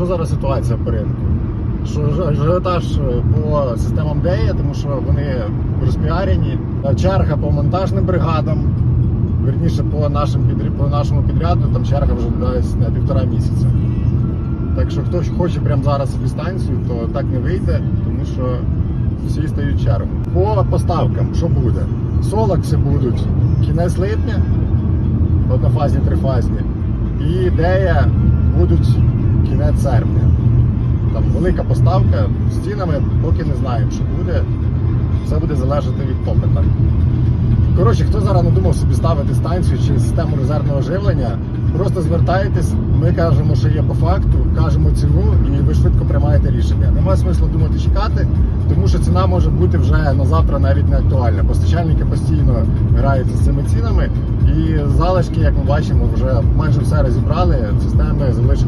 Що зараз ситуація по ринку? Що ажіотаж е, по системам ДЕЯ, тому що вони розпіарені. Е, Черга по монтажним бригадам. Верніше по, нашим по нашому підряду, там черга вже десь на півтора місяця. Так що хто хоче прямо зараз собі станцію, то так не вийде, тому що всі стають чергу. По поставкам, що буде? Солакси будуть кінець липня, однофазні, трифазні. І ідея будуть кінець серпня. Там велика поставка стінами, поки не знаємо, що буде. Все буде залежати від попита. Коротше, хто зараз не думав собі ставити станцію чи систему резервного живлення, просто звертайтесь, ми кажемо, що є по факту, кажемо ціну і ви швидко приймаєте рішення. Немає смислу думати чекати, тому що ціна може бути вже на завтра навіть не актуальна. Постачальники постійно граються з цими цінами, і залишки, як ми бачимо, вже майже все розібрали. Системи кого.